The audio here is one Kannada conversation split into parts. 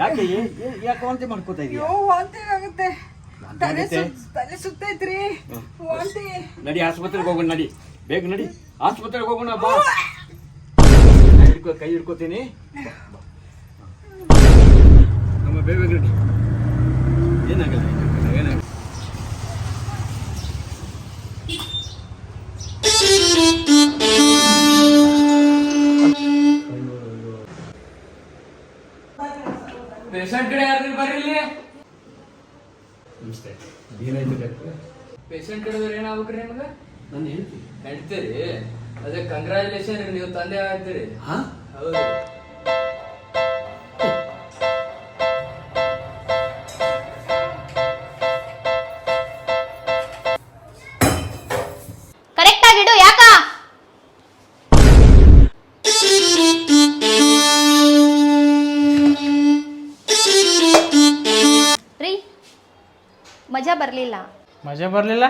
ಯಾಕೆ ಯಾಕೆ ವಾಂತಿ ಮಾಡ್ಕೋತಾ ಇದೀಯ? ವಾಂತಿ ಆಗುತ್ತೆ. ತಲೆ ತಲೆ ಸುತ್ತೈತ್ರಿ ವಾಂತಿ. ನಡಿ ಆಸ್ಪತ್ರೆಗೆ ಹೋಗೋಣ ನಡಿ. ಬೇಗ ನಡಿ. ಆಸ್ಪತ್ರೆಗೆ ಹೋಗೋಣ ಬಾ. ಕೈ ಕೈ ಹಿಡ್ಕೋತೀನಿ. ನಮ್ಮ ಬೇಗ ನಡಿ. ಏನಾಗಲ್ಲ. ಪೇಷಂಟ್ ಕಡೆ ಯಾರು ಬರ್ರಿ ಇಲ್ಲಿ ನಮಸ್ತೆ. ಏನಾಯ್ತು ಡಾಕ್ಟ್ರೆ? ಪೇಷಂಟ್ ಕಡೆದವ್ರು ಏನಾಗ್ಬೇಕ್ರಿ ನಿಮ್ಗೆ? ನಾನು ಹೇಳ್ತೀನಿ. ಹೇಳ್ತೀರಿ ಅದೇ ಕಂಗ್ರಾಚುಲೇಷನ್ ರೀ ನೀವು ತಂದೆ ಆಗ್ತೀರಿ. ಹಾ? ಹೌದು. ಮಜಾ ಬರಲಿಲ್ಲ. ಮಜಾ ಬರಲಿಲ್ಲ?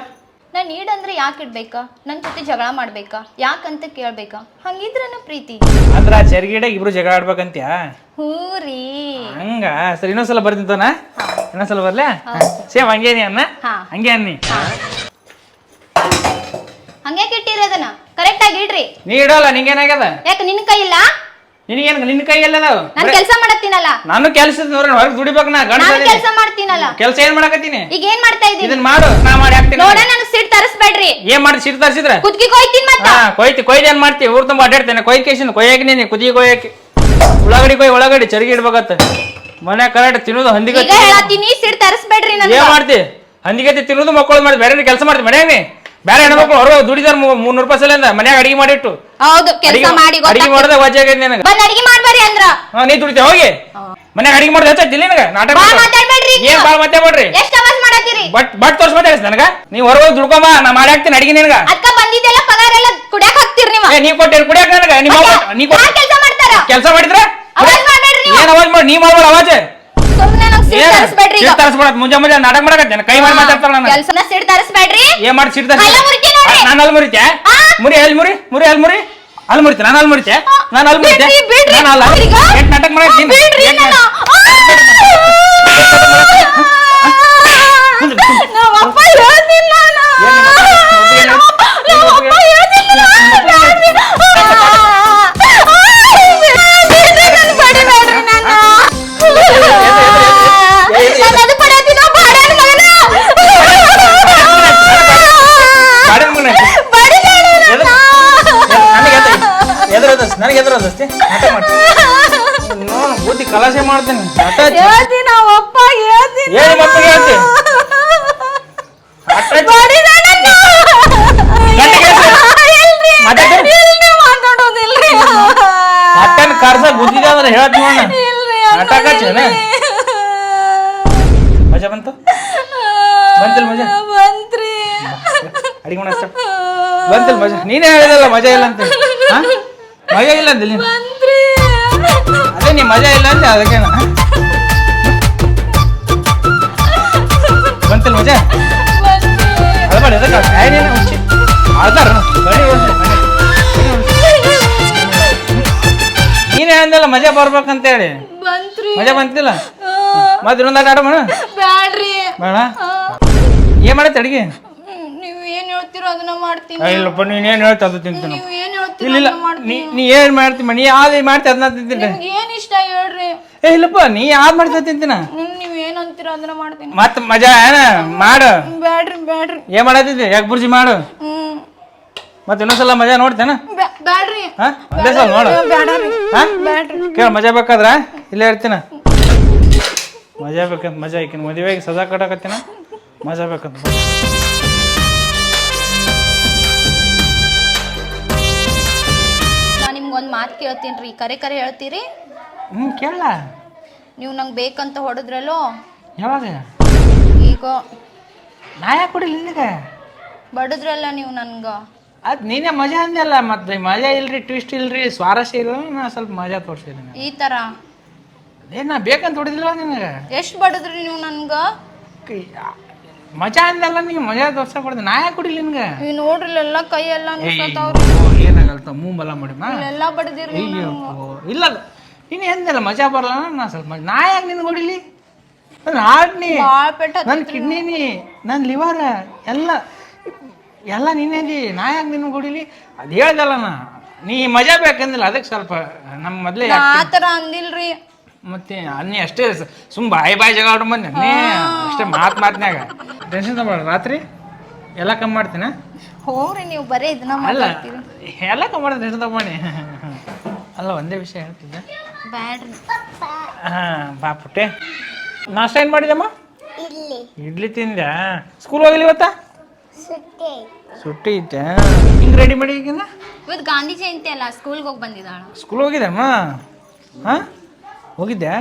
ನಾನು ನೀಡಂದ್ರೆ ಯಾಕೆ ಇಡ್ಬೇಕಾ? ನನ್ನ ಜೊತೆ ಜಗಳ ಮಾಡ್ಬೇಕಾ? ಯಾಕಂತ ಕೇಳ್ಬೇಕಾ? ಹಂಗಿದ್ರನ ಪ್ರೀತಿ? ಅಂದ್ರ ಚರ್ಗಿಡ ಇಬ್ರು ಜಗಳ ಆಡ್ಬೇಕಂತ್ಯಾ? ಹೂ ರೀ. ಹಂಗ? ಸರಿ ಇನ್ನೊಂದ್ಸಲ ಬರ್ತಿಂತನ ಇನ್ನೊಂದ್ಸಲ ಬರ್ಲಾ? ಸೇಮ್ ಹಂಗೆ ನೀ ಅನ್ನ ಹಾ. ಹಂಗೆ ಅನ್ನಿ. ಹಂಗೆ ಇಟ್ಟಿರಿ ಅದನ್ನ ಕರೆಕ್ಟ್ ಆಗಿ ಇಡ್ರಿ. ನೀ ಇಡೋಲ್ಲ ನಿಂಗೇನಾಗ್ಯದ? ಯಾಕೆ ನಿನ್ನ ಕೈ ಇಲ್ಲ ನಿನಗೇನ್ ನಿನ್ನ ಕೈ ಎಲ್ಲದಾವ ನಾನು ಕೆಲಸ ಮಾಡತ್ತೀನಲ್ಲ. ನಾನು ಕೆಲಸ ಹೊರಗೆ ದುಡಿಬೇಕು ನಾ ಗಂಡ ನಾನು ಕೆಲಸ ಮಾಡ್ತೀನಲ್ಲ. ಕೆಲಸ ಏನ್ ಮಾಡಕತ್ತೀನಿ? ಈಗ ಏನ್ ಮಾಡ್ತಾ ಇದೀನಿ ಇದನ್ನ ಮಾಡು ನಾ ಮಾಡಿ ಹಾಕ್ತೀನಿ ನೋಡ ನಾನು ಸಿಟ್ ತರಿಸ್ಬೇಡ್ರಿ. ಏನ್ ಮಾಡಿ ಸಿಟ್ ತರ್ಸಿದ್ರ? ಕುದ್ಕಿ ಕೊಯ್ತೀನಿ ಮತ್ತ. ಹಾ ಕೊಯ್ತಿ ಕೊಯ್ದು ಏನ್ ಮಾಡ್ತಿ? ಊರ್ ತುಂಬ ಅಡ್ಡಾಡ್ತೇನೆ. ಕೊಯ್ ಕೇಸಿನ ಕೊಯ್ಯಾಕ ನೀನು ಕುದಿ ಕೊಯ್ಯಾಕ. ಉಳ್ಳಾಗಡಿ ಕೊಯ್ ಒಳಗಡಿ ಚರಿಗೆ ಇಡ್ಬೇಕತ್ತ ಮನೆ ಕರೆಕ್ಟ್ ತಿನ್ನೋದು ಹಂದಿಗೆ ಈಗ ಹೇಳತ್ತೀನಿ ಸಿಟ್ ತರಿಸ್ಬೇಡ್ರಿ ನಾನು ಏನ್ ಮಾಡ್ತಿ? ಹಂದಿಗೆ ತಿನ್ನೋದು ಮಕ್ಕಳು ಮಾಡಿ ಬೇರೆ ಕೆಲಸ ಮಾಡ್ತಿ? ಮನ್ಯಾಗ ನೀ? ಬೇರೆ ಹೆಣ್ಮಕ್ಳು ಹೊರಗೆ ದುಡಿದಾರ ಮುನ್ನೂರು ರೂಪಾಯಿ ಸಲಿಂದ ಮನ್ಯಾಗ ಅಡಿಗೆ ಮಾಡಿಟ್ಟು. ಹೌದು ಕೆಲಸ ಮಾಡಿ ಅಡಿಗೆ. ಮಾಡೋದ ವಜೆ ಆಗೈತಿ ನಿನಗ? ಬಂದ್ ಅಡಿಗೆ ಮಾಡ್ಬಾರಿ ಅಂದ್ರ. ಹಾ, ನೀ ದುಡಿತೆ ಹೋಗಿ. ಮನ್ಯಾಗ ಅಡಿಗೆ ಮಾಡೋದು ನಿನಗ? ನಾಟಕ ಬಾಳ್ ಮಾಡ್ಕೊ. ಮಾತಾಡ್ಬೇಡ್ರಿ ಏನ್ ಬಾಳ್ ಮತ್ತೆ ಮಾಡ್ರಿ ಎಷ್ಟ್ ಅವಾಜ್ ಮಾಡತ್ತೀರಿ? ಬಟ್ ಬಟ್ ತೋರ್ಸ್ ನನಗ. ನೀ ಹೊರಗೆ ಹೋಗಿ ದುಡ್ಕೊಂಬ ನಾ ಮಾಡಿ ಹಾಕ್ತೀನಿ ಅಡಿಗೆ ನಿನಗ. ಅದ್ಕ ಬಂದಿದ್ದೆಲ್ಲ ಪಗಾರ ಎಲ್ಲ ಕುಡ್ಯಾಕ್ ಹಾಕ್ತೀರಿ ನೀವ. ಏ ನೀ ಕುಡಿಯಾಕ ನನಗ? ನೀ ನೀ ಕೆಲ್ಸ ಮಾಡ್ತಾರ? ಕೆಲಸ ಮಾಡಿದ್ರ ಅವಾಜ್ ಮಾಡ್ಬೇಡ್ರಿ ನೀವು. ಏನ್ ಅವಾಜ್ ಮಾಡಿ ನೀ ಮಾಡ್ಬೋದ ಅವಾಜ್. ಸುಮ್ನೆ ನಂಗ್ ಸಿಟ್ ತರಿಸ್ಬೇಡ್ರಿ ಈಗ. ತರಿಸ್ಬಿಡತ್ ಮುಂಜಾ ಮುಂಜಾ ನಾಟಕ ಕೈ ಮಾಡಿ ಮಾತಾಡ್ತಾರ ನಾನು ಕೆಲ್ಸನ ಸಿಟ್ ತರಿಸ್ಬೇಡ್ರಿ. ಏನ್ ಮಾಡಿ ಸಿಡ್ದ ಅಲ್ಲ ಮುರಿಕೆ ನೋಡ್ರಿ. ನಾನು ಅಲ್ಲಿ ಮುರಿತೆ ಮುರಿ ಅಲ್ಲಿ ಮುರಿ? ಮುರಿ ಅಲ್ಲಿ ಮುರಿ? ಅಲ್ಲಿ ಮುರಿತೆ ನಾನು ಅಲ್ಲಿ ಮುರಿತೆ ನಾನು ಅಲ್ಲಿ ಮುರಿತೆ ಬಿಡ್ರಿ, ಬಿಡ್ರಿ. ನಾನು ಅಲ್ಲ ಈಗ? ಎಷ್ಟ್ ನಾಟಕ ಮಾಡಕ್ ಬಿಡ್ರಿ ನನ್ನ. ನಮ್ಮ ಅಪ್ಪ ಹೇಳ್ತಿಲ್ಲ ನನಗೆ ಎದುರದಸ್ತಿ ನಾಟಕ ಮಾಡಿ. ನೋಡು ಬುದ್ಧಿ ಕಲಾಸೆ ಮಾಡ್ತೇನೆ. ಹೇಳ್ತೀನಿ ಅಪ್ಪ ಹೇಳ್ತೀನಿ ಏನ್ ಹೇಳ್ತಿ? ಕಾರ್ಸ ಗುದ್ದಿದೆ ಅಂದ್ರೆ ಹೇಳತ್ ನೋಡ ನಾಟಕ ಮಜಾ ಬಂತು? ಬಂತಿಲ್ಲ ಮಜಾ? ಬಂತ್ರಿ. ಅಡಿಗೆ ಮಾಡ ಬಂತಿಲ್ಲ ಮಜಾ? ನೀನೇ ಹೇಳಿದಲ್ಲ ಮಜಾ ಇಲ್ಲ ಅಂತ? ಮಜಾ ಇಲ್ಲ ಅಂದಿಲ್ಲ ಬಂದ್ರಿ ಅದೇ ನೀ ಮಜಾ ಇಲ್ಲ ಅಂದೆ ಅದಕ್ಕೆ ಬಂತಲ್ಲ ಮಜಾ? ಅದ ಮಾಡಿ ಅದಕ್ಕೆ ಏನೇನು ಹುಚ್ಚಿ. ಅದಾರ ಬನ್ನಿ ನೀನೇ ಅಂದಲ್ಲ ಮಜಾ ಬರ್ಬೇಕಂತ ಹೇಳಿ. ಬಂತ್ರಿ. ಮಜಾ ಬಂತಿಲ್ಲ? ಮತ್ತೆ ಇನ್ನೊಂದು ಆಟ ಬ್ಯಾಡ್ರಿ. ಬೇಡ? ಏನ್ ಮಾಡತ್ತೆ ಅಡಿಗೆ? ಹೇಳ್ತಿರೋ ಅದನ್ನ ಮಾಡ್ತೀನಿ. ಇಲ್ಲಪ್ಪ ನೀನ್ ಏನ್ ಹೇಳ್ತಾ ಅದು ತಿಂತೀನಿ ನೀವ್ ಏನ್ ಹೇಳ್ತಿರೋ ಇಲ್ಲ ಮಾಡ್ತೀನಿ. ನೀ ನೀ ಏನ್ ಮಾಡ್ತಿ ನೀ ಯಾವ್ದು ಮಾಡ್ತಿ ಅದನ್ನ ತಿಂತೀನಿ. ನಿಮ್ಗೆ ಏನ್ ಇಷ್ಟ ಹೇಳ್ರಿ. ಏ ಇಲ್ಲಪ್ಪ ನೀ ಯಾವ್ದು ಮಾಡ್ತಾ ತಿಂತೀನ? ನಿಮ್ ನೀವ್ ಏನ್ ಅಂತೀರೋ ಅದನ್ನ ಮಾಡ್ತೀನಿ. ಮತ್ ಮಜಾ ಏನ? ಮಾಡು. ಬ್ಯಾಡ್ರಿ ಬ್ಯಾಡ್ರಿ. ಏನ್ ಮಾಡತ್ತಿದ್ದಿ ಯಾಕೆ ಬುರ್ಜಿ ಮಾಡು. ಹ್ಮ್. ಮತ್ತೆ ಇನ್ನೊಂದ್ಸಲ ಮಜಾ ನೋಡ್ತೇನ? ಬ್ಯಾ- ಬ್ಯಾಡ್ರಿ. ಹಾ? ಒಂದೇ ಸಲ ನೋಡು. ಬ್ಯಾಡ್ರಿ. ಹಾ? ಬ್ಯಾಡ್ರಿ. ಕೇಳ ಮಜಾ ಬೇಕಾದ್ರ? ಇಲ್ಲೇ ಇರ್ತೀನ? ಮಜಾ ಬೇಕಂತ ಮಜಾ ಐಕಿನ ಮದುವೆಗೆ ಸದಾ ಕಟ್ಟಕತ್ತಿನ? ಮಜಾ ಬೇಕಂತ. ಬಾ. ಮಾತು ಕೇಳ್ತೀನಿ ಕರೆ ಕರೆ ಹೇಳ್ತೀರಿ? ಹ್ಮ್ ಕೇಳ ನೀವು ನಂಗೆ ಬೇಕಂತ ಹೊಡೆದ್ರಲ್ಲೋ? ಯಾವಾಗ? ಈಗ. ನಾ ಯಾಕೆ ಕೊಡಿಲ್ಲ ನಿನಗೆ? ಬಡದ್ರಲ್ಲ ನೀವು ನನ್ಗೆ. ಅದು ನೀನೇ ಮಜಾ ಅಂದಲ್ಲ ಮತ್ತೆ ಮಜಾ ಇಲ್ರಿ ಟ್ವಿಸ್ಟ್ ಇಲ್ರಿ ಸ್ವಾರಸ್ಯ ಇಲ್ಲ ನಾ ಸ್ವಲ್ಪ ಮಜಾ ತೋರಿಸಿದೆ ನಿನಗೆ. ಈ ಥರ ಏನ್ ನಾ ಬೇಕಂತ ಹೊಡಿದಿಲ್ಲ ನಿನಗೆ? ಎಷ್ಟು ಬಡದ್ರಿ ನೀವು ನನ್ಗೆ? ಮಜಾ ಅಂದಲ್ಲ ನೀ ಮಜಾ ದೋಸೆ ಕೊಡ್ದೆ. ನಾ ಯಾಕೆ ಕುಡಿಲಿ ನಿನ್ಗೆ? ನೋಡ್ರಿಲ್ಲ ನೋಡ್ರಿ ಎಲ್ಲ ಕೈ ಎಲ್ಲ ಏನಾಗಲ್ತ ಮೂಂಬಲ ಮಾಡಿ ಎಲ್ಲ ಬಡದಿರಿ ಇಲ್ಲ ನೀನು ಎಂದಲ್ಲ ಮಜಾ ಬರಲ್ಲ ನಾ ಸ್ವಲ್ಪ ನಾ ಯಾಕೆ ನಿನ್ಗೆ ಕುಡಿಲಿ ನನ್ನ ಪೆಟ್ಟ ನನ್ನ ಕಿಡ್ನಿನಿ ನನ್ನ ಲಿವರ್ ಎಲ್ಲ ಎಲ್ಲ ನೀನೇದಿ ನಾ ಯಾಕೆ ನಿನ್ಗೆ ಹೊಡಿಲಿ? ಅದು ಹೇಳ್ದಲ್ಲ ನಾ. ನೀ ಮಜಾ ಬೇಕಂದಿಲ್ಲ ಅದಕ್ಕೆ ಸ್ವಲ್ಪ ನಮ್ಮ ಮೊದಲೇ ಆ ಥರ ಅಂದಿಲ್ರಿ. ಮತ್ತೆ ಅನ್ನಿ ಅಷ್ಟೇ ಸ- ಸುಮ್ ಬಾಯಿ ಬಾಯಿ ಜಗಳ ಆಡ್ಕೊಂಡ್ ಬಂದೆ ನೀ ಅಷ್ಟೇ ಮಾತು ಮಾತ್ನ್ಯಾಗ. ಟೆನ್ಷನ್ ತಗೊಳ ರಾತ್ರಿ ಎಲ್ಲ ಕಮ್ಮಿ ಮಾಡ್ತೀನ? ಹೋಗ್ರಿ ನೀವು ಬರೀ ಇದನ್ನ ಅಲ್ಲ ಮಾತಾಡ್ತೀರಿ. ಎಲ್ಲ ಕಮ್ಮಿ ಮಾಡ್ತೀನಿ ಟೆನ್ಷನ್ ತಗೊಂಡಿ ಅಲ್ಲ ಒಂದೇ ವಿಷಯ ಹೇಳ್ತಿದ್ದೆ. ಬ್ಯಾಡ್ರಿ. ಹಾಂ ಬಾ ಪುಟ್ಟೆ. ನಾಷ್ಟ ಏನು ಮಾಡಿದಮ್ಮ ಇಡ್ಲಿ. ತಿಂದ್ಯಾ? ಸ್ಕೂಲ್ ಹೋಗಲಿ ಇವತ್ತ? ಸುಟ್ಟಿ ಇತ್ತೆ ಹಿಂಗೆ ರೆಡಿ ಮಾಡಿ ಈಗಿಂದ? ಇವತ್ತು ಗಾಂಧಿ ಜಯಂತಿ ಅಲ್ಲ ಸ್ಕೂಲ್ಗೆ ಹೋಗಿ ಬಂದಿದ್ದಾಳ. ಸ್ಕೂಲ್ ಹೋಗಿದಮ್ಮ ಹಾಂ? ಹೋಗಿದ್ದೆ.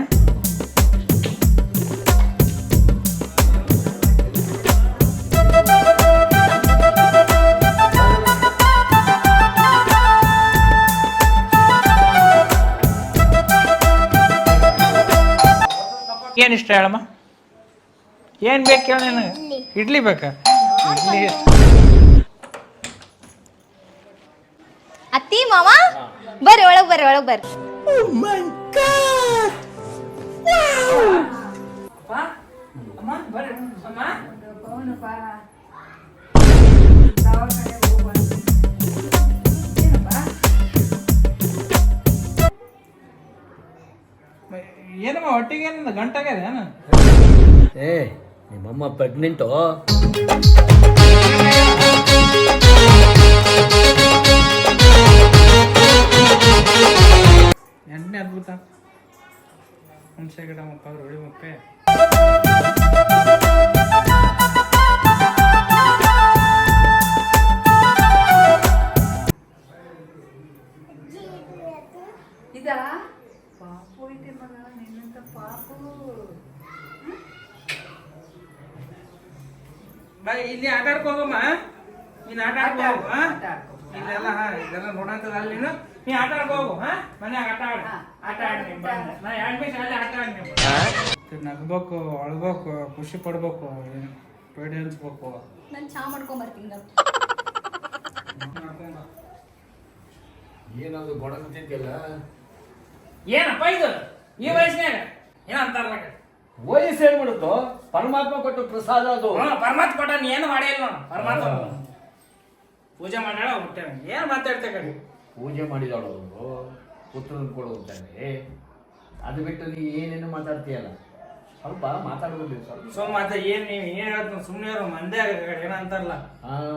ಏನು ಇಷ್ಟ ಹೇಳಮ್ಮ? ಏನು ಬೇಕು ಹೇಳ ನನಗೆ? ಇಡ್ಲಿ. ಬೇಕಾ? ಇಡ್ಲಿ. ಅತ್ತಿ ಮಾವ? ಬರ್ರಿ ಒಳಗ್ ಬರ್ರಿ ಒಳಗ್ ಬರ್ರಿ. ಏನಮ್ಮ ಹೊಟ್ಟಿಗೆ ಏನಂದ ಗಂಟಾಗ್ಯದ ಏನು? ಏ ನಿಮ್ಮಮ್ಮ ಪ್ರೆಗ್ನೆಂಟು ಎಂಟನೇ ಅದ್ಭುತ. ಹುಣಸೆ ಗಿಡ ಮಪ್ಪ ಒಳ್ಳೆ ಮುಪ್ಪೆ. ಇದಾ? ಪಾಪು ಐತೆ ಮಗ ನಿನ್ನಂತ ಪಾಪು. ಬಾ ಇಲ್ಲಿ ಆಟ ಆಡ್ಕೊ ಹೋಗಮ್ಮ ನೀನು ಆಟ ಆಡ್ಕೊ ಇದೆಲ್ಲ ಇಲ್ಲೆಲ್ಲ ಹಾ ಇದೆಲ್ಲ ನೋಡಂತದ ಅಲ್ಲಿ ನೀನು? ನೀ ಆಟ ಆಡಕ್ ಹೋಗು ಹಾ? ಮನ್ಯಾಗ ಆಟ ಆಡ. ಆಟ ಆಡಿ ನೀನ್ ಬಂದು. ನಾ ಎರಡು ನಿಮಿಷ ಅಲ್ಲಿ ಆಟ ಆಡಿ ನೀವು ನಗ್ಬೇಕು ಅಳ್ಬೇಕು ಖುಷಿ ಪಡ್ಬೇಕು ಪೇಡಿ ಅನ್ಸ್ಬೇಕು. ನಾನು ಚಾ ಮಾಡ್ಕೊಂಡ್ ಬರ್ತೀನಿ ಏನದು ಗೊಡಗ ತಿಂತಿಲ್ಲ ಏನಪ್ಪ ಇದು? ಈ ವಯಸ್ಸಿನಾಗ ಏನ ಅಂತಾರಲ್ಲ ವಯಸ್ಸು ಏನ್ ಮಾಡುತ್ತೋ ಪರಮಾತ್ಮ ಕೊಟ್ಟು ಪ್ರಸಾದ ಅದು. ಪರಮಾತ್ಮ ಕೊಟ್ಟ ನೀ ಏನು ಮಾಡಿಲ್ಲ ಪರಮಾತ್ಮ ಪೂಜೆ ಮಾಡ್ಯಾಳ ಹುಟ್ಟೆ ಏನು ಮಾತಾಡ್ತೇ ಕಡೆ ಪೂಜೆ ಮಾಡಿದವಳು ಅವರು ಪುತ್ರನ ಕೊಡುವಂತಾನೆ ಅದು ಬಿಟ್ಟು ನೀ ಏನೇನು ಮಾತಾಡ್ತೀಯಲ್ಲ? ಸ್ವಲ್ಪ ಮಾತಾಡ್ಬೋದು ಸ್ವಲ್ಪ. ಸೊ ಮತ್ತೆ ಏನ್ ನೀವು ಏನ್ ಹೇಳ್ತೀನಿ ಸುಮ್ಮನೆ ಅವ್ರು ಮಂದೆ ಏನಂತಾರಲ್ಲ.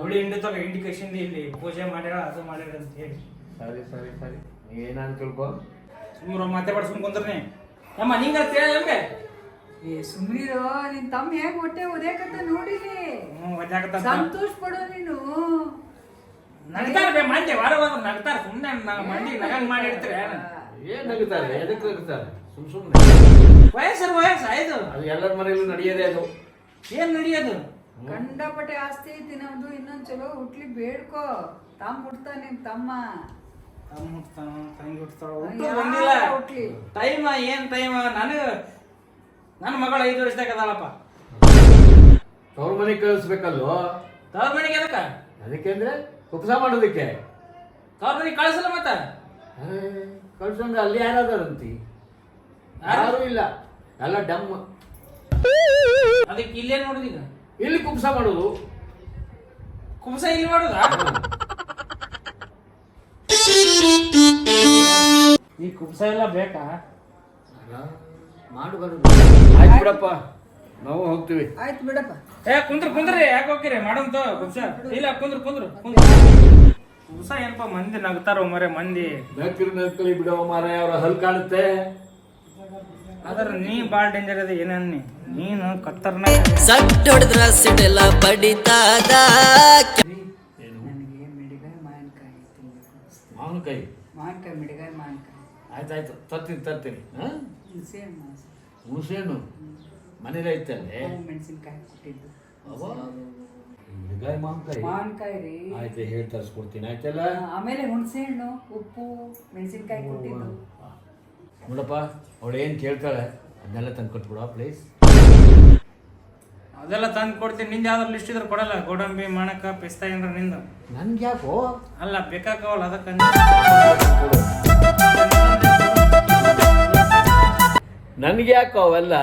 ಹುಳಿ ಹಿಂಡಿ ತಗೋ ಹಿಂಡಿ ಕಸಿಂದ ಇಲ್ಲಿ ಪೂಜೆ ಮಾಡ್ಯಾರ ಅದು ಮಾಡ್ಯಾರ ಅಂತ ಹೇಳಿ. ಸರಿ ಸರಿ ಸರಿ. ನೀ ಏನಾದ್ರು ತಿಳ್ಕೊ. ಸುಮ್ಮನೆ ಮಾತಾಡ ಸುಮ್ ಕುಂದ್ರನಿ. ನಮ್ಮ ನಿಂಗ ತಿಳಿಯಲ್ಲಂಗೆ ಏ ಸುಮ್ನಿರೋ ನಿನ್ ತಮ್ಮ ಹೇಗ್ ಹೊಟ್ಟೆ ಓದ್ಯಾಕತ್ತ ನೋಡಿಲಿ ಸಂತೋಷ ಪಡೋ ನೀನು. ನಗ್ತಾರ ಬೇ ಮಂದಿ ವಾರ ವಾರ ನಗ್ತಾರ ಸುಮ್ಮನೆ ಮಂದಿ ನಗಂಗ್ ಮಾಡಿ ಇಡ್ತಾರೆ ಏನ್ ನಗ್ತಾರೆ? ಎದಕ್ಕೆ ನಗ್ತಾರೆ? ಸುಮ್ ಸುಮ್ಮನೆ ವಯಸ್ಸು ವಯಸ್ಸು ಆಯ್ತು ಅದು ಎಲ್ಲರ ಮನೆಯಲ್ಲೂ ನಡೆಯೋದೇ ಅದು. ಏನ್ ನಡೆಯೋದು? ಕಂಡಪಟ್ಟೆ ಆಸ್ತಿ ಐತಿ ನಮ್ದು ಇನ್ನೊಂದ್ ಚಲೋ ಹುಟ್ಲಿ ಬೇಡ್ಕೋ. ತಮ್ಮ ಹುಡ್ತಾ ನಿಮ್ ತಮ್ಮ. ತಮ್ಮ ಹುಡ್ತಾನ ತಂಗಿ ಹುಡ್ತಾಳ ಬಂದಿಲ್ಲ. ಹುಟ್ಲಿ? ಟೈಮ ಏನ್ ಟೈಮ? ನನಗ ನನ್ನ ಮಗಳು ಐದು ವರ್ಷದಾಗ ಅದಾಳಪ್ಪ. ತವ್ರ ಮನೆಗೆ ಕಳಿಸ್ಬೇಕಲ್ವ? ತವ್ರ ಮನೆಗೆ ಅದಕ್ಕ ಅದಕ್ಕೆ ಅಂದ್ರೆ? ಕುಪ್ಸ ಮಾಡೋದಕ್ಕೆ? ಮನೆಗೆ ಕಳಿಸಲ್ಲ ಮತ್ತ? ಕಳ್ಸಂದ್ರೆ ಅಲ್ಲಿ ಯಾರಾದಾರಂತಿ? ಯಾರು? ಇಲ್ಲ. ಎಲ್ಲ ಡಮ್. ಅದಕ್ಕೆ ಇಲ್ಲೇ ನೋಡಿದೀಗ ಇಲ್ಲಿ ಕುಪ್ಸ ಮಾಡೋದು. ಕುಂಸ ಇಲ್ಲಿ ಮಾಡುದಾ? ಈ ಕುಂಸ ಎಲ್ಲ ಬೇಕಾ? ಮಾಡು ಬರೋದು ಆಯ್ತು ಬಿಡಪ್ಪ. ನಾವು ಹೋಗ್ತೀವಿ. ಆಯ್ತು ಬಿಡಪ್ಪ. ಏ ಕುಂದ್ರ ಕುಂದ್ರಿ. ಯಾಕೆ ಹೋಗಿರಿ ಮಾಡಂತ ಕುಂಸ ಇಲ್ಲ ಕುಂದ್ರ ಕುಂದ್ರ ಕುಂದ್ರ. ಕುಂಸ ಏನಪ್ಪ ಮಂದಿ ನಗ್ತಾರ ಮರೆ ಮಂದಿ. ನಕ್ಕರಿ ನಕ್ಕಲಿ ಬಿಡೋ ಮಾರ ಅವ್ರ ಹಲ್ ಕಾಣುತ್ತೆ. ಆದ್ರ ನೀ ಬಾಳ್ ಡೇಂಜರ್ ಅದ ಏನನ್ನಿ ನೀನು ಕತ್ತರ್ನ ಸಟ್ಟೊಡೆದ್ರ ಸಿಡೆಲ್ಲ ಬಡಿತಾದ. ನನಗೆ ಮಿಡಿಗಾಯಿ ಮಾವಿನಕಾಯಿ ತಿನ್ಬೇಕು ಮಾವಿನಕಾಯಿ? ಮಾವಿನಕಾಯಿ ಮಿಡಿಗಾಯಿ ಮಾವಿನಕಾಯಿ. ಆಯ್ತಾಯ್ತು ತರ್ತೀನಿ ತರ್ತೀನಿ. ಹಾ? ಹುಣಸೆ ಹಣ್ಣು ಹುಣಸೇನು ಮನೇಲಿ ಐತಲ್ಲೇ ಮೆಣಸಿನ್ಕಾಯಿ ಕೊಟ್ಟಿದ್ದು. ಹುಡುಗಾಯಿ ಮಾವಿನಕಾಯಿ. ಮಾವಿನಕಾಯಿ ರೀ. ಆಯ್ತು ಹೇಳಿ ತರಿಸ್ಕೊಡ್ತೀನಿ. ಆಯ್ತಲ್ಲ? ಆಮೇಲೆ ಹುಣಸೆ ಹಣ್ಣು ಉಪ್ಪು ಮೆಣಸಿನ್ಕಾಯಿ ಕೊಟ್ಟಿದ್ದು. ನೋಡಪ್ಪ ಅವಳು ಏನು ಕೇಳ್ತಾಳೆ? ಅದನ್ನೆಲ್ಲ ತಂದು ಕೊಟ್ಬಿಡ ಪ್ಲೀಸ್ ಅದೆಲ್ಲ ತಂದು ಕೊಡ್ತೀನಿ. ನಿಂದ ಯಾವ್ದಾರು ಲಿಸ್ಟ್ ಇದ್ರೆ ಕೊಡಲ್ಲ. ಗೋಡಂಬಿ ಮಣಕ ಪಿಸ್ತಾ ಏನಾರ ನಿಂದ. ನನ್ಗೆ ಯಾಕೋ ಅಲ್ಲ ಬೇಕಾಗವಲ್ಲ ಅದಕ್ಕೆ ನನಗೆ ಯಾಕೋ ಅವೆಲ್ಲ?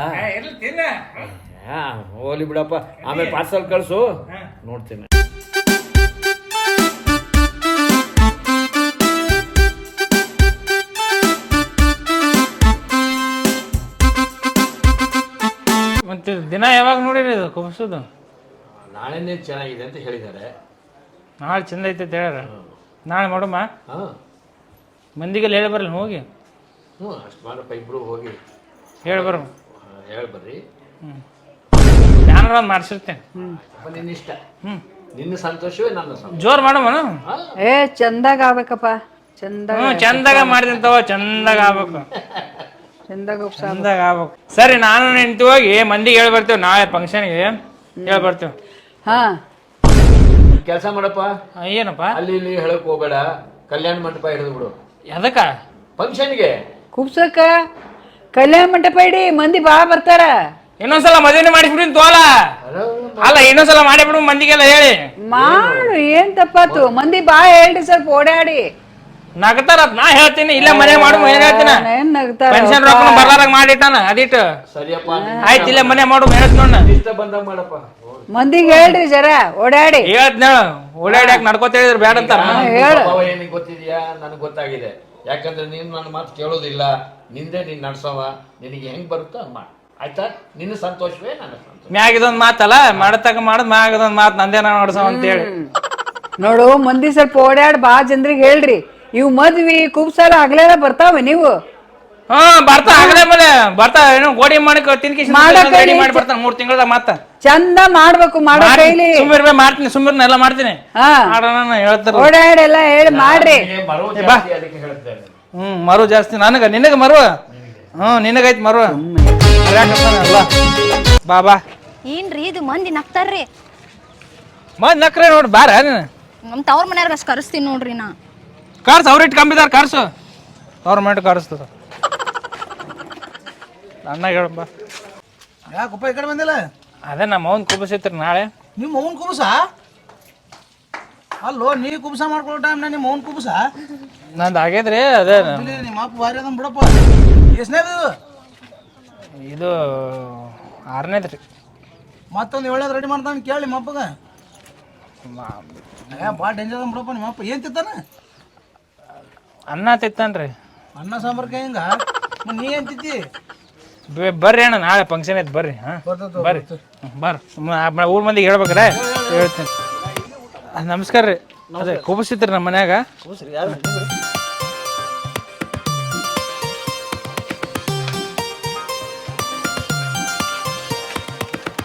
ಹಾ ಹೋಗ್ಲಿ ಬಿಡಪ್ಪ. ಆಮೇಲೆ ಪಾರ್ಸಲ್ ಕಳಿಸು. ನೋಡ್ತೀನಿ. ಮತ್ತೆ ದಿನ ಯಾವಾಗ ನೋಡಿರಿ ಇದು ಕುಬ್ಸೋದು ನಾಳೆನೇ ಚೆನ್ನಾಗಿದೆ ಅಂತ ಹೇಳಿದ್ದಾರೆ. ನಾಳೆ ಚಂದ ಐತೆ ಅಂತ ಹೇಳ್ಯಾರ. ನಾಳೆ ಮಾಡಮ್ಮ. ಹಾ. ಮಂದಿಗೆಲ್ಲ ಹೇಳಿ ಬರಲ್ಲ ಹೋಗಿ. ಹ್ಞೂ ಅಷ್ಟು ಮಾಡಪ್ಪ ಇಬ್ರು ಹೋಗಿ. ಹೇಳಿ ಬರು ಹೇಳಿ ಬರ್ರಿ. ಹ್ಞೂ ನಾನು ಒಂದು ಮಾಡಿಸಿರ್ತೇನೆ. ನಿನ್ನ ಇಷ್ಟ. ಹ್ಞೂ ನಿನ್ನ ಸಂತೋಷವೇ ನನ್ನ ಸಂತೋಷ. ಜೋರು ಮಾಡಮ್ಮ ಏ ಚಂದಾಗ ಆಗ್ಬೇಕಪ್ಪ. ಚಂದಾಗ ಹ್ಞೂ ಚಂದಾಗ ಮಾಡಿದಂತವ ಚಂದಾಗ ಆಗ್ಬೇಕು. ಚಂದಾಗ ಉಪ್ಸ ಚಂದಾಗ ಆಗ್ಬೇಕು. ಸರಿ ನಾನು ನಿಂತು ಹೋಗಿ ಮಂದಿಗೆ ಹೇಳಿ ಬರ್ತೇವೆ. ನಾಳೆ ಫಂಕ್ಷನ್ಗೆ ಹೇಳಿ ಬರ್ತೇವೆ. ಹಾ. ಕೆಲಸ ಮಾಡಪ್ಪ. ಆ, ಏನಪ್ಪ? ಅಲ್ಲಿ ಇಲ್ಲಿ ಹೇಳಕ್ ಹೋಗ್ಬೇಡ. ಕಲ್ಯಾಣ ಮಂಟಪ ಹಿಡಿದು ಬಿಡು. ಎದಕ್ಕ? ಫಂಕ್ಷನ್ಗೆ ಕುಬ್ಸಕ್ಕ ಕಲ್ಯಾಣ ಮಂಟಪ ಇಡಿ ಮಂದಿ ಬಾ ಬರ್ತಾರ. ಇನ್ನೊಂದ್ಸಲ ಮದುವೆ ಮಾಡಿಸ್ಬಿಡಿ ತೋಲ. ಅಲ್ಲ ಇನ್ನೊಂದ್ಸಲ ಮಾಡಿಬಿಡು ಮಂದಿಗೆಲ್ಲ ಹೇಳಿ. ಮಾಡು ಏನ್ ತಪ್ಪಾತು? ಮಂದಿ ಬಾ ಹೇಳ್ರಿ ಸ್ವಲ್ಪ ಓಡಾಡಿ. ನಗತಾರ ನಾ ಹೇಳ್ತೀನಿ ಇಲ್ಲ ಮನೆ ಮಾಡು ಹೇಳ್ತೀನ. ಏನ್ ನಗ್ತಾರ ಪೆನ್ಷನ್ ರೊಕ್ಕ ಬರ್ಲಾರಾಗ ಮಾಡಿಟ್ಟಾನ ಅದಿಟ್ಟು. ಸರಿಯಪ್ಪ ಆಯ್ತು ಇಲ್ಲ ಮನೆ ಮಾಡು ಹೇಳ್ತೀನಿ ನೋಡ ಇಷ್ಟ ಬಂದಾಗ ಮಾಡಪ್ಪ. ಮಂದಿಗೆ ಹೇಳ್ರಿ ಜರ ಓಡಾಡಿ. ಓಡಾಡಿ ಯಾಕೆ ನಡ್ಕೋತ ಹೇಳಿದ್ರು ಬೇಡ ಅಂತಾರ ಹೇಳು. ಏನಿಗೆ ಗೊತ್ತಿದ್ಯಾ? ನನಗೆ ಗೊತ್ತಾಗಿದೆ. ಯಾಕಂದ್ರೆ ನೀನು ನನ್ನ ಮಾತು ಕೇಳೋದಿಲ್ಲ. ನಿಂದೆ ನೀನು ನಡೆಸವ ನಿನಗೆ ಹೆಂಗೆ ಬರುತ್ತೋ ಹಂಗೆ ಮಾಡಿ. ಆಯ್ತಾ? ನಿನ್ನ ಸಂತೋಷವೇ ನನ್ನ ಸಂತೋಷ. ಮ್ಯಾಗ ಇದೊಂದ್ ಮಾತಲ್ಲ ಮಾಡತಕ್ಕ ಮಾಡದ್ ಮ್ಯಾಗದೊಂದು ಮಾತು ನಂದೇನ ನಡ್ಸವ ಅಂತ ಹೇಳಿ ನೋಡು ಮಂದಿ ಸ್ವಲ್ಪ ಓಡಾಡ್ ಬಾ ಜನರಿಗೆ ಹೇಳ್ರಿ. ಇವ್ ಮದ್ವಿ ಕುಬ್ಸಾಲ ಹಗ್ಲೆಲ್ಲ ಬರ್ತಾವ ನೀವು. ಹಾ ಬರ್ತಾ ಆಗಲೇ ಮೇಲೆ. ಬರ್ತಾ ಏನೋ ಗೋಡಿ ಮಾಡಿ ತಿನ್ಕಿ ರೆಡಿ ಮಾಡಿ ಬರ್ತಾನೆ ಮೂರ್ ತಿಂಗಳದ ಮತ್ತ ಚಂದ ಮಾಡ್ಬೇಕು ಮಾಡೋ ಕೈಲಿ. ಸುಮ್ಮಿರ್ಬೇ ಮಾಡ್ತೀನಿ ಸುಮ್ಮಿರ್ನ ಎಲ್ಲ ಮಾಡ್ತೀನಿ. ಹಾ. ಮಾಡೋಣ ಹೇಳ್ತಾರ ಓಡಾಡೆಲ್ಲ ಹೇಳಿ ಮಾಡ್ರಿ. ಬಾ. ಬರೋ ಜಾಸ್ತಿ ಅದಕ್ಕೆ ಹೇಳ್ತೇನೆ. ಹ್ಮ್ ಮರು ಜಾಸ್ತಿ. ನನಗ ನಿನಗ ಮರು? ಹ್ಮ್ ನಿನಗೈತ್ ಮರು. ಬಾಬಾ ಎಲ್ಲ ಬಾ ಬಾ. ಏನ್ರಿ ಇದು ಮಂದಿ ನಗ್ತಾರ್ರಿ? ಮತ್ ನಕ್ರೆ ನೋಡ್ ಬಾರ ನೀನು. ನಮ್ಮ ತವ್ರ ಮನ್ಯಾಗ ಅಷ್ಟು ಕರೆಸ್ತೀನಿ ನೋಡ್ರಿ ನಾ. ಕಾರ್ಸ್ ಅವ್ರಿಟ್ಟು ಕಂಬಿದಾರ ಕಾರ್ಸು. ಮನೆ ಕಾರ್ಸ್ತದ ಅಣ್ಣ ಹೇಳಪ್ಪ ಯಾಕಪ್ಪ ಈ ಕಡೆ ಬಂದಿಲ್ಲ? ಅದೇ ನಮ್ಮ ಅವ್ನ ಕುಬಸಿತ್ರಿ ನಾಳೆ. ನಿಮ್ಮ ಅವನ್ ಕುಬಸ? ಅಲ್ಲೋ ನೀ ಕುಬ್ಸ ಮಾಡ್ಕೊಳ್ಳೋ ಟೈಮ್ ನಿಮ್ಮ ಅವ್ನ ಕುಬ್ಸ? ನಂದು ಆಗೈತ್ರಿ ಅದೇ ಇಲ್ಲಿ ನಿಮ್ಮ ಅಪ್ಪ ಭಾರಿ ಅದನ್ನ ಬಿಡಪ್ಪ. ಎಷ್ಟನೇದು? ಇದು ಆರನೇದ್ರಿ ಮತ್ತೊಂದು ಏಳನೇದು ರೆಡಿ ಮಾಡ್ತಾನೆ ಕೇಳಿ ನಿಮ್ಮ ಅಪ್ಪಗ. ಏ ಭಾಳ ಡೇಂಜರ್ ಅದನ್ ಬಿಡಪ್ಪ ನಿಮ್ಮ ಅಪ್ಪ. ಏನು ತಿತ್ತಾನ ಅನ್ನ ತಿತ್ತಾನ್ರಿ ಅನ್ನ ಸಾಂಬಾರ್ಕ ಹಿಂಗ? ಮತ್ತ್ ನೀ ಏನ್ ತಿತ್ತಿ ಬೆ- ಬರ್ರಿ ಅಣ್ಣ ನಾಳೆ ಫಂಕ್ಷನ್ ಐತೆ ಬರ್ರಿ ಹಾಂ? ಬರ್ರಿ. ಬರ್ರಿ ಊರ್ ಮಂದಿಗೆ ಹೇಳ್ಬೇಕ್ರೆ ಹೇಳ್ತೀನಿ. ನಮಸ್ಕಾರ ರೀ. ಅದೇ ಕುಬಸಿತ್ರಿ ನಮ್ಮ ಮನ್ಯಾಗ?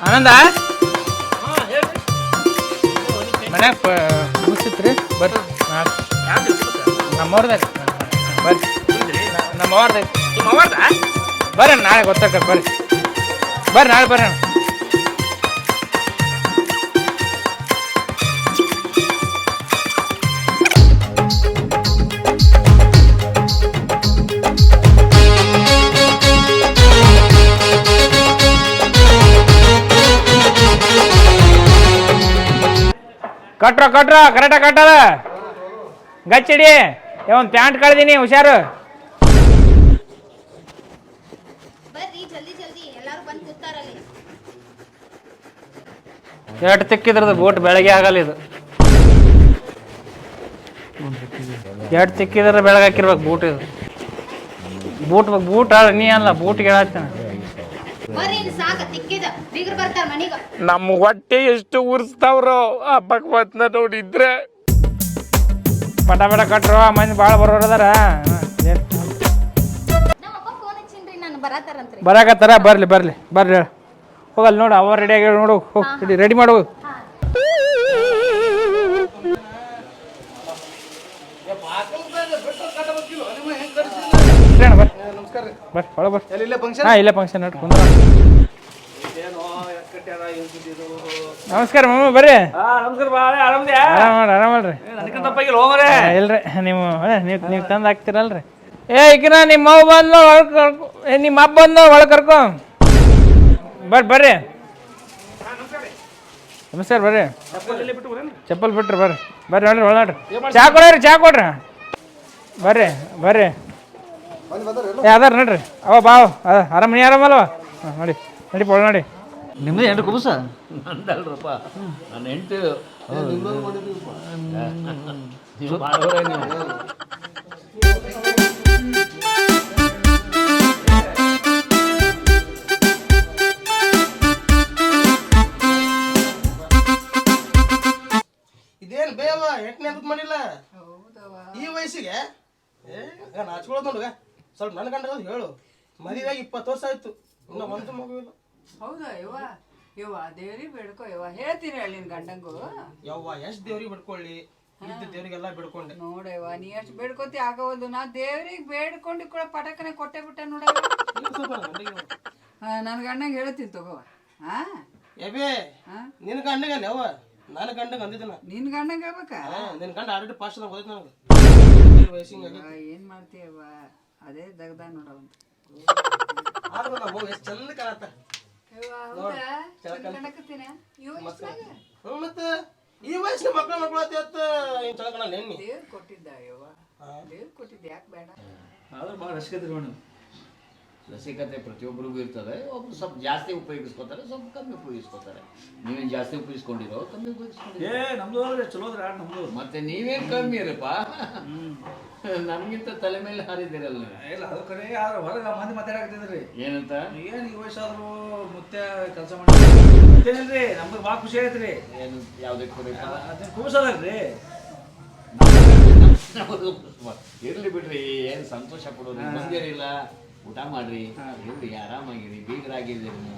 ಆನಂದ? ಮನ್ಯಾಗ ಕೂಬಿಸಿತ್ರಿ ಬರ್ರಿ. ನಾಳೆ ನಮ್ಮವ್ರದಾಗ ಬರ್ರಿ. ನಮ್ಮವ್ರದಾಗ ಬರ್ರಿ ನಾಳೆ ಗೊತ್ತಾಗ ಬರ್ರಿ. ಬರ್ರಿ ನಾಳೆ ಬರ್ರಿ ಕಟ್ರ ಕಟ್ರ ಕರೆಕ್ಟ ಕಟ್ಟದ. ಗಚ್ಚಿಡಿ. ಒಂದು ಪ್ಯಾಂಟ್ ಕಳ್ದೀನಿ ಹುಷಾರು. ಎಟ್ ಎಷ್ಟು ತಿಕ್ಕಿದ್ರದು ಬೂಟ್ ಬೆಳಗ್ಗೆ ಆಗಲ್ಲ ಇದು. ಎಟ್ ತಿಕ್ಕಿದ್ರೆ ಬೆಳಗ್ಗೆ ಹಾಕಿರ್ಬೇಕು ಬೂಟ್ ಇದು. ಬೂಟ್ ಬೂಟ್ ನೀ ಅಲ್ಲ ಬೂಟ್ ಹೇಳತ್ತೇನೆ. ನಮ್ಮ ಹೊಟ್ಟೆ ಎಷ್ಟು ಉರ್ಸ್ತಾವ್ರು ಆ ಭಗವತ್ನ ನೋಡಿದ್ರೆ. ಪಟ ಪಟ ಕಟ್ರು ಮಂದಿ ಭಾಳ ಬರೋರದಾರ ಬರಾಕತ್ತಾರ? ಬರ್ಲಿ ಬರ್ಲಿ ಬರ್ಲಿ ಹೇಳು. ಹೋಗಲ್ಲ ನೋಡು ಅವ ರೆಡಿ ಆಗಿ ನೋಡು. ಹೋಗಿ ರೆಡಿ ಮಾಡು. ಬರ್ರಿ ಒಳಗೆ ಬರ್ರಿ ಇಲ್ಲೇ ಫಂಕ್ಷನ್ ಹಾಂ ಇಲ್ಲೇ ಫಂಕ್ಷನ್ ನೋಡಿ ಕುಂದ್ರ ನಮಸ್ಕಾರ ಮಾಮ ಬರ್ರಿ. ನಮಸ್ಕಾರ ಬಾಳೆ ಆರಾಮದ್ಯಾ? ಆರಾಮ ಮಾಡ್ರಿ ಆರಾಮ ಮಾಡ್ರಿ. ಹೋಗ್ರೆ ಆ, ಇಲ್ರಿ ನೀವು ನೀವು ನೀವು ತಂದು ಹಾಕ್ತಿರಲ್ರಿ. ಏ ಈಗಿನ ನಿಮ್ಮ ಅವ್ವ ಬಂದ್ ಒಳಗೆ ಕರ್ಕೊ ಏ ನಿಮ್ಮ ಅಪ್ಪ ಬಂದು ಒಳಗೆ ಕರ್ಕೊ. ಬರ್ರಿ. ಬರ್ರಿ ನಮಸ್ಕಾರ ಬರ್ರಿ. ಚಪ್ಪಲ್ ಬಿಟ್ರಿ ಬರ್ರಿ. ಬರ್ರಿ ನೋಡ್ರಿ ಒಳಗೆ ಚಾ ಕೊಡ್ರಿ ಚಾ ಕೊಡ್ರಿ. ಬರ್ರಿ ಬರ್ರಿ. ಅದಾರ ನೋಡ್ರಿ. ಅವ ಬಾವ್ ಆರಾಮ ನೀ ಆರಾಮಲ್ವ? ಹಾಂ ನೋಡಿ ನಡಿ ಪೊಳ ನೋಡಿ. ನಿಮ್ದು ಎಂಟು ಕುಬಸ? ನಂದಲ್ರಪ್ಪ. ನನ್ನ ಎಂಟು. ಇದೇನ್ ಬೇವ ಎಂಟನೇ ಮಾಡಿಲ್ಲ? ಈ ವಯಸ್ಸಿಗೆ? ನೋಡುಗ ಸ್ವಲ್ಪ ನನ್ನ ಗಂಡ ಹೇಳು. ಮದುವೆಯಾಗಿ ಇಪ್ಪತ್ತು ವರ್ಷ ಆಯ್ತು. ಇನ್ನ ಒಂದು ಮಗು ಇಲ್ಲ. ಹೌದಾ ಯವ್ವ? ಯವ್ವ ದೇವ್ರಿ ಬೇಡ್ಕೋ ಯವ್ವ. ಹೇಳ್ತೀನಿ ಹೇಳಿ ನಿನ್ ಗಂಡಂಗು. ಯವ್ವ ಎಷ್ಟು ದೇವ್ರಿಗೆ ಬಿಡ್ಕೊಳ್ಳಿ? ಇದ್ದ ದೇವ್ರಿಗೆಲ್ಲ ಬಿಡ್ಕೊಂಡೆ. ನೋಡವ್ವ ನೀ ಎಷ್ಟು ಬೇಡ್ಕೋತಿ ಆಗವಲ್ದು. ನಾ ದೇವ್ರಿಗೆ ಬೇಡ್ಕೊಂಡು ಕೂಡ ಪಟಕನೆ ಕೊಟ್ಟೆ ಬಿಟ್ಟೆ ನೋಡ ನೀನು ಸ್ವಲ್ಪ ನನ್ನ ಗಂಡಗೆ ಹೇಳು. ನನ್ನ ಗಂಡಂಗೆ ಹೇಳ್ತೀನಿ ತಗೋ. ಹಾ? ಎಬೆ ನಿನ್ನ ಗಂಡಗೆ ಯವ್ವ? ನನ್ನ ಗಂಡಗೆ ಅಂದಿದ್ದನ ನಿನ್ ಗಂಡಂಗೆ ಹೇಳ್ಬೇಕಾ? ನಿನ್ನ ಗಂಡ ಆಲ್ರೆಡಿ ಪಾಸ್ಟ್ ನನಗೆ. ಈ ವಯಸ್ಸಿಗೆ ಯವ್ವ, ಏನ್ ಮಾಡ್ತೀಯವ್ವ? ಅದೇ ದಗ್ದ ನೋಡವಂತ ಆದ್ರೂ ನಮ್ಮ ಎಷ್ಟು ಚಂದ ಕಾಣತ್ತ. ಹ್ಞೂ ಮತ್ತೆ? ಈ ವಯಸ್ಸಿನ ಮಕ್ಕಳ ಮಕ್ಕಳು ಅತ್ತ ಏನು ಚಂದ ಕಾಣಲ್ಲ ನೆನ್ನಿ ದೇವ್ರು ಕೊಟ್ಟಿದ್ದ ಯವ್ವ. ದೇವ್ರು ಕೊಟ್ಟಿದ್ದ ಯಾಕೆ ಬೇಡ? ಆದ್ರೆ ಬಹಳ ರಶ್ಕತ್ರಿ ಮೇಡಮ್ ರಸಿಕತೆ ಪ್ರತಿಯೊಬ್ಬರಿಗೂ ಇರ್ತದೆ ಒಬ್ರು ಸ್ವಲ್ಪ ಜಾಸ್ತಿ ಉಪಯೋಗಿಸ್ಕೋತಾರೆ ಸ್ವಲ್ಪ ಕಮ್ಮಿ ಉಪಯೋಗಿಸ್ಕೋತಾರೆ ನೀವೇನು ಜಾಸ್ತಿ ಉಪಯೋಗಿಸ್ಕೊಂಡಿರೋ ಕಮ್ಮಿ ಉಪಯೋಗಿಸ್ಕೊಂಡಿರೋ ಏ ನಮ್ದು ಅಂದ್ರೆ ಚಲೋ ಅದ್ರ ನಮ್ದು ಮತ್ತೆ ನೀವೇನು ಕಮ್ಮಿ ಇರಪ್ಪ ನಮಗಿಂತ ತಲೆ ಮೇಲೆ ಹಾರಿದ್ದೀರಲ್ಲ. ಇಲ್ಲ ಅದು ಕಡೆ ಆದ್ರೆ ಹೊರಗೆ ಮಂದಿ ಮಾತಾಡಕತ್ತಿದ್ರಿ ಏನಂತ ಏನು ಈ ವಯಸ್ಸಾದ್ರು ಮುತ್ತೆ ಕೆಲಸ ಮಾಡಿ ಮತ್ತೇನಿಲ್ರಿ ಬಾ ಭಾಳ ಖುಷಿ ಆಯ್ತ್ರಿ ಏನು ಯಾವುದಕ್ಕೆ ಬರೀಪ ಅದನ್ನ ಕುಬಸ ಅದಲ್ರಿ ಇರ್ಲಿ ಬಿಡ್ರಿ ಏನು ಸಂತೋಷ ಪಡೋದು ಬಂದಿರಿಲ್ಲ ಊಟ ಮಾಡ್ರಿ. ಇರ್ರಿ ಆರಾಮಾಗಿರಿ ಬೀಗರಾಗಿದ್ದೀರಿ ನೀವು.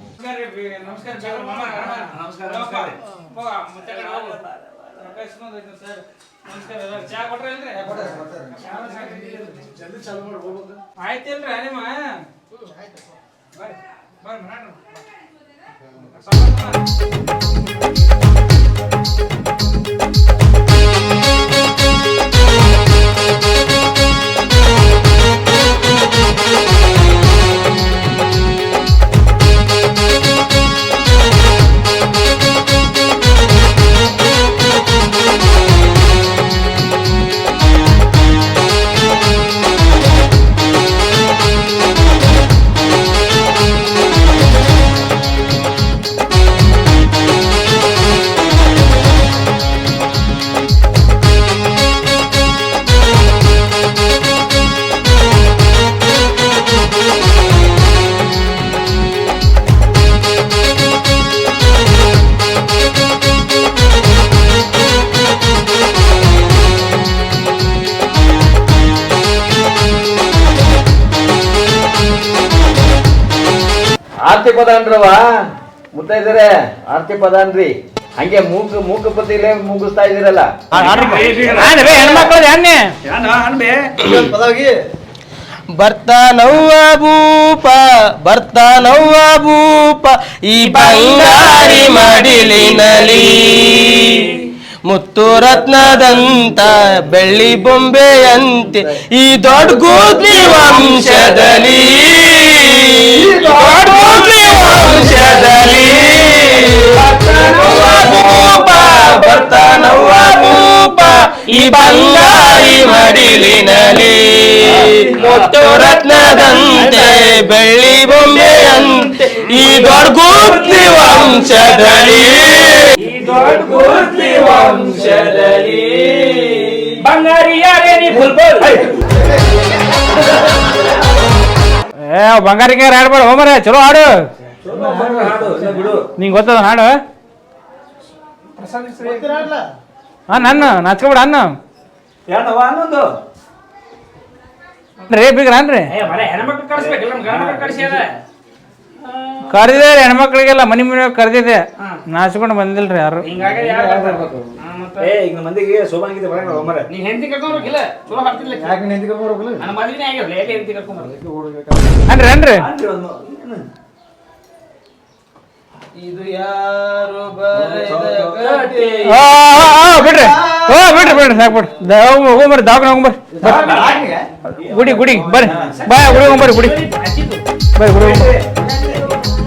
ಆಯ್ತಿಲ್ರಿ ನಿಮ್ಮ ಬರ್ರಿ ಬರ್ರಿ ಆರ್ತಿ ಪದ ಅನ್ರವ ಮುತ್ತೈದರೆ ಆರ್ತಿ ಪದ ಅನ್ರಿ ಹಂಗೆ ಮೂಗು ಮೂಗ ಪತಿಲೇ ಮುಗಿಸ್ತಾ ಇದೀರಲ್ಲ ಹೆಣ್ಮಕ್ಳದ ಎಣ್ಣೆ ಅನ್ಬೇ ಪದವಾಗಿ ಬರ್ತಾನವ್ವ ಭೂಪ ಬರ್ತಾನವ್ವ ಭೂಪ ಈ ಬಂಗಾರಿ ಮಡಿಲಿನಲಿ ಮುತ್ತು ರತ್ನದಂತ ಬೆಳ್ಳಿ ಬೊಂಬೆಯಂತೆ ಈ ದೊಡ್ಡ ಗೋಧಿ ವಂಶದಲ್ಲಿ ದೊಡ್ಡ ಗೂದ್ಲಿ ವಂಶದಲ್ಲಿ. ಬರ್ತಾನವ್ವ ಭೂಪ ಈ ಬಂಗಾರಿ ಮಡಿಲಿನಲಿ ಮುತ್ತು ರತ್ನದಂತೆ ಬೆಳ್ಳಿ ಬೊಂಬೆಯಂತೆ ಈ ದೊಡ್ಡ ಗೂದ್ಲಿ ವಂಶದಲ್ಲಿ ಈ ದೊಡ್ಡ ಗೂದ್ಲಿ ವಂಶದಲ್ಲಿ ಬಂಗಾರಿ ಯಾರೇ ನೀ ಫುಲ್ಬೋಲ್ ಏ ಬಂಗಾರಿಗೆ ಹಾಡ್ಬೇಡ ಹೋಮರೆ ಚಲೋ ಹಾಡು. ನಿಂಗೆ ಗೊತ್ತದ ಹಾಡು? ಹಾ ನನ್ನ ನಾಚ್ಕೊಬೇಡ ಅನ್ನ. ರೇ. ಬೀಗ್ರನ್ರಿ ಕರೆದಿದೆ ಹೆಣ್ಮಕ್ಳಿಗೆಲ್ಲ ಮನಿ ಮನೆ ಕರೆದಿದೆ. ನಾಚ್ಕೊಂಡು ಬಂದಿಲ್ರಿ ಯಾರು. ಏ ಈಗ ಮಂದಿಗೆ ಶೋಭಾನಿಗೆ ಬರಂಗ ಮರ ನೀ ಹೆಂಡತಿ ಕರ್ಕೊಂಡ್ಬರ್ಕಿಲ್ಲ ಚಲೋ ಹಾಡ್ತಿರ್ಲಿ ಯಾಕೆ ನಿಂತಿ ಕರ್ಕೊಂಡು ನನ್ನ ಮದುವೆನೇ ಆಗಿರಲ್ಲ ಎಲ್ಲಿ ಹೆಂಡತಿ ಕರ್ಕೊಂಡ್ಬರ್ಲಿ ಅಂದ್ರೆ ಅನ್ರಿ ಇದು ಯಾರು ಬಿಡ್ರಿ ಓ ಬಿಡ್ರಿ ಬಿಡ್ರಿ ಸಾಕು ಬಿಡ್ರಿ ಹೋಗ್ಬರ್ರಿ ದವಾಖಾನೆ ಹೋಗ್ಬರ್ರಿ ಗುಡಿ ಗುಡಿ ಬರ್ರಿ ಬಾ ಗುಡಿ ಹೋಗ್ಬರ್ರಿ ಗುಡಿ ಬರ್ರಿ ಗುಡಿ ಹೋಗ್ಬರ್ರಿ